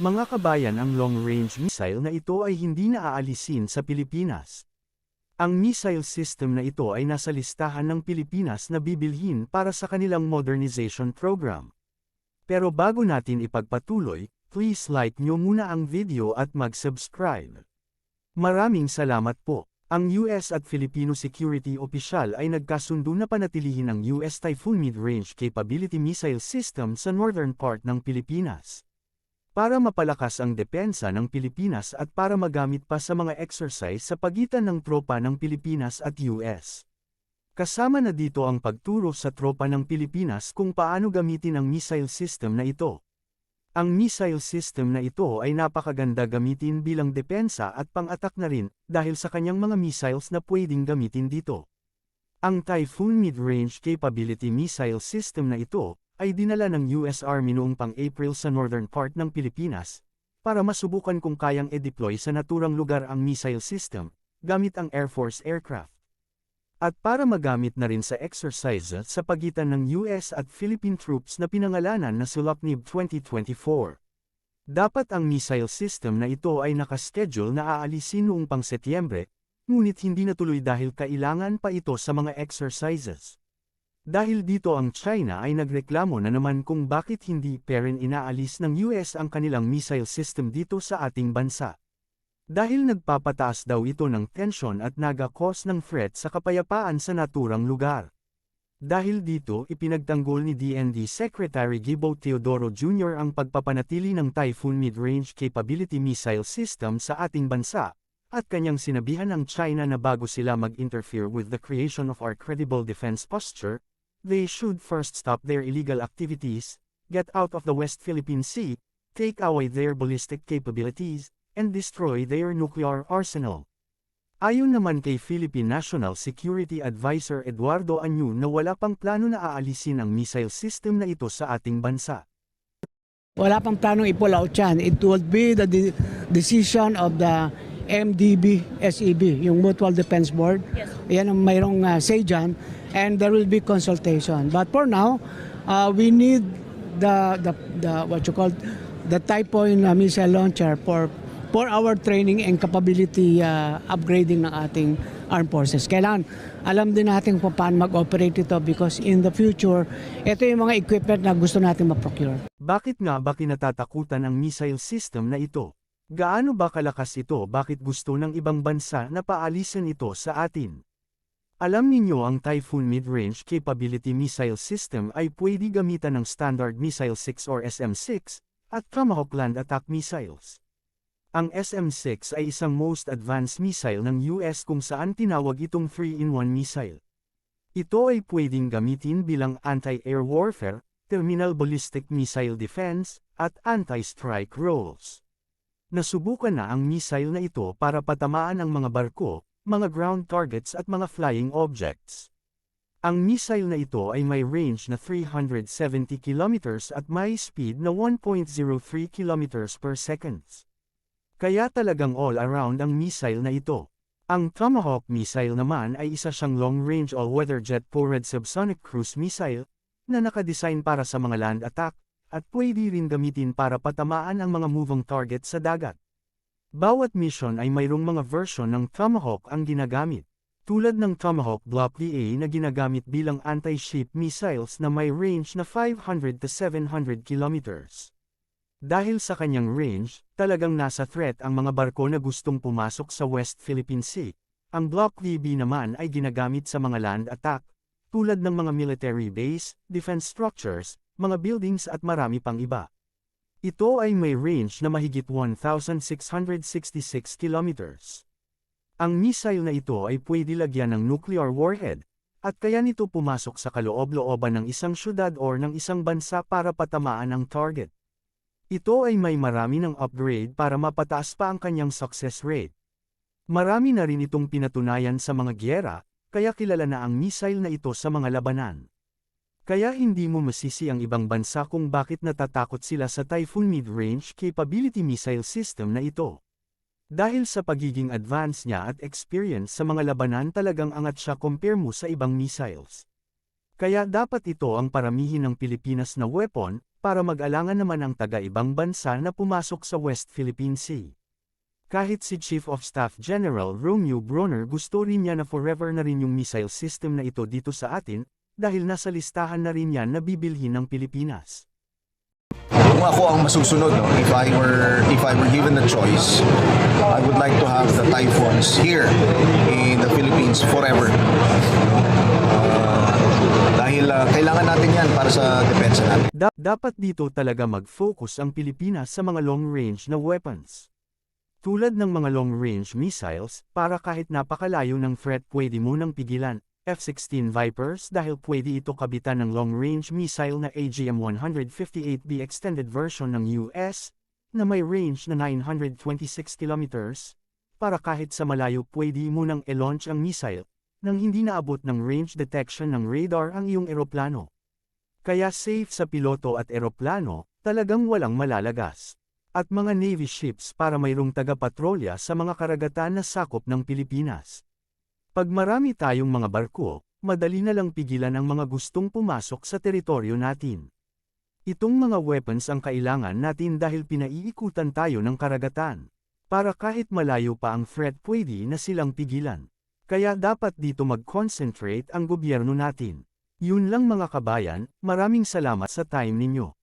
Mga kabayan ang long-range missile na ito ay hindi naaalisin sa Pilipinas. Ang missile system na ito ay nasa listahan ng Pilipinas na bibilhin para sa kanilang modernization program. Pero bago natin ipagpatuloy, please like nyo muna ang video at mag-subscribe. Maraming salamat po. Ang US at Filipino security official ay nagkasundo na panatilihin ang US Typhoon Mid-Range Capability Missile System sa northern part ng Pilipinas. Para mapalakas ang depensa ng Pilipinas at para magamit pa sa mga exercise sa pagitan ng tropa ng Pilipinas at US. Kasama na dito ang pagturo sa tropa ng Pilipinas kung paano gamitin ang missile system na ito. Ang missile system na ito ay napakaganda gamitin bilang depensa at pang-atak na rin dahil sa kanyang mga missiles na pwedeng gamitin dito. Ang Typhoon Mid-Range Capability Missile System na ito ay dinala ng US Army noong pang-April sa northern part ng Pilipinas, para masubukan kung kayang e-deploy sa naturang lugar ang missile system, gamit ang Air Force aircraft. At para magamit na rin sa exercise sa pagitan ng US at Philippine troops na pinangalanan na Sulapnib 2024. Dapat ang missile system na ito ay nakaschedule na aalisin noong pang Setyembre, ngunit hindi natuloy dahil kailangan pa ito sa mga exercises. Dahil dito ang China ay nagreklamo na naman kung bakit hindi pa rin inaalis ng US ang kanilang missile system dito sa ating bansa. Dahil nagpapataas daw ito ng tensyon at nagakos ng threat sa kapayapaan sa naturang lugar. Dahil dito ipinagtanggol ni DND Secretary Gibo Teodoro Jr. ang pagpapanatili ng Typhoon Mid-Range Capability Missile System sa ating bansa, at kanyang sinabihan ng China na bago sila mag-interfere with the creation of our credible defense posture, They should first stop their illegal activities, get out of the West Philippine Sea, take away their ballistic capabilities, and destroy their nuclear arsenal. Ayon naman kay Philippine National Security Advisor Eduardo Anyu na wala pang plano na aalisin ang missile system na ito sa ating bansa. Wala pang planong i-pull out yan. It would be the de- decision of the MDB, SEB, yung Mutual Defense Board. Yan ang mayroong uh, say dyan. And there will be consultation. But for now, uh, we need the, the, the, what you call, the Typhoon uh, missile launcher for for our training and capability uh, upgrading ng ating armed forces. Kailangan alam din natin kung paano mag-operate ito because in the future, ito yung mga equipment na gusto natin ma-procure. Bakit nga ba kinatatakutan ang missile system na ito? Gaano ba kalakas ito bakit gusto ng ibang bansa na paalisan ito sa atin? Alam ninyo ang Typhoon Mid-Range Capability Missile System ay pwede gamitan ng Standard Missile 6 or SM-6 at Tomahawk Land Attack Missiles. Ang SM-6 ay isang most advanced missile ng US kung saan tinawag itong 3-in-1 missile. Ito ay pwedeng gamitin bilang anti-air warfare, terminal ballistic missile defense, at anti-strike roles. Nasubukan na ang missile na ito para patamaan ang mga barko, mga ground targets at mga flying objects. Ang missile na ito ay may range na 370 kilometers at may speed na 1.03 kilometers per seconds. Kaya talagang all-around ang missile na ito. Ang Tomahawk missile naman ay isa siyang long-range all-weather jet-powered subsonic cruise missile na nakadesign para sa mga land attack at pwede rin gamitin para patamaan ang mga moving target sa dagat. Bawat mission ay mayroong mga version ng Tomahawk ang ginagamit, tulad ng Tomahawk Block DA na ginagamit bilang anti-ship missiles na may range na 500 to 700 kilometers. Dahil sa kanyang range, talagang nasa threat ang mga barko na gustong pumasok sa West Philippine Sea. Ang Block DB naman ay ginagamit sa mga land attack, tulad ng mga military base, defense structures, mga buildings at marami pang iba. Ito ay may range na mahigit 1,666 kilometers. Ang missile na ito ay pwede lagyan ng nuclear warhead, at kaya nito pumasok sa kaloob-looban ng isang syudad or ng isang bansa para patamaan ang target. Ito ay may marami ng upgrade para mapataas pa ang kanyang success rate. Marami na rin itong pinatunayan sa mga gyera, kaya kilala na ang missile na ito sa mga labanan. Kaya hindi mo masisi ang ibang bansa kung bakit natatakot sila sa Typhoon Mid-Range Capability Missile System na ito. Dahil sa pagiging advanced niya at experience sa mga labanan talagang angat siya compare mo sa ibang missiles. Kaya dapat ito ang paramihin ng Pilipinas na weapon, para mag-alangan naman ang taga-ibang bansa na pumasok sa West Philippine Sea. Kahit si Chief of Staff General Romeo Bronner gusto rin niya na forever na rin yung missile system na ito dito sa atin, dahil nasa listahan na rin yan na bibilhin ng Pilipinas. Kung ako ang masusunod, no, if I were if I were given the choice, I would like to have the typhoons here in the Philippines forever. Uh, dahil uh, kailangan natin yan para sa depensa natin. Da- dapat dito talaga mag-focus ang Pilipinas sa mga long-range na weapons. Tulad ng mga long-range missiles, para kahit napakalayo ng threat pwede mo nang pigilan, F-16 Vipers dahil pwede ito kabitan ng long-range missile na AGM-158B extended version ng US, na may range na 926 kilometers, para kahit sa malayo pwede mo nang e-launch ang missile, nang hindi naabot ng range detection ng radar ang iyong eroplano. Kaya safe sa piloto at eroplano, talagang walang malalagas. At mga Navy ships para mayroong taga-patrolya sa mga karagatan na sakop ng Pilipinas. Pag marami tayong mga barko, madali na lang pigilan ang mga gustong pumasok sa teritoryo natin. Itong mga weapons ang kailangan natin dahil pinaiikutan tayo ng karagatan. Para kahit malayo pa ang threat pwede na silang pigilan. Kaya dapat dito mag-concentrate ang gobyerno natin. Yun lang mga kabayan, maraming salamat sa time ninyo.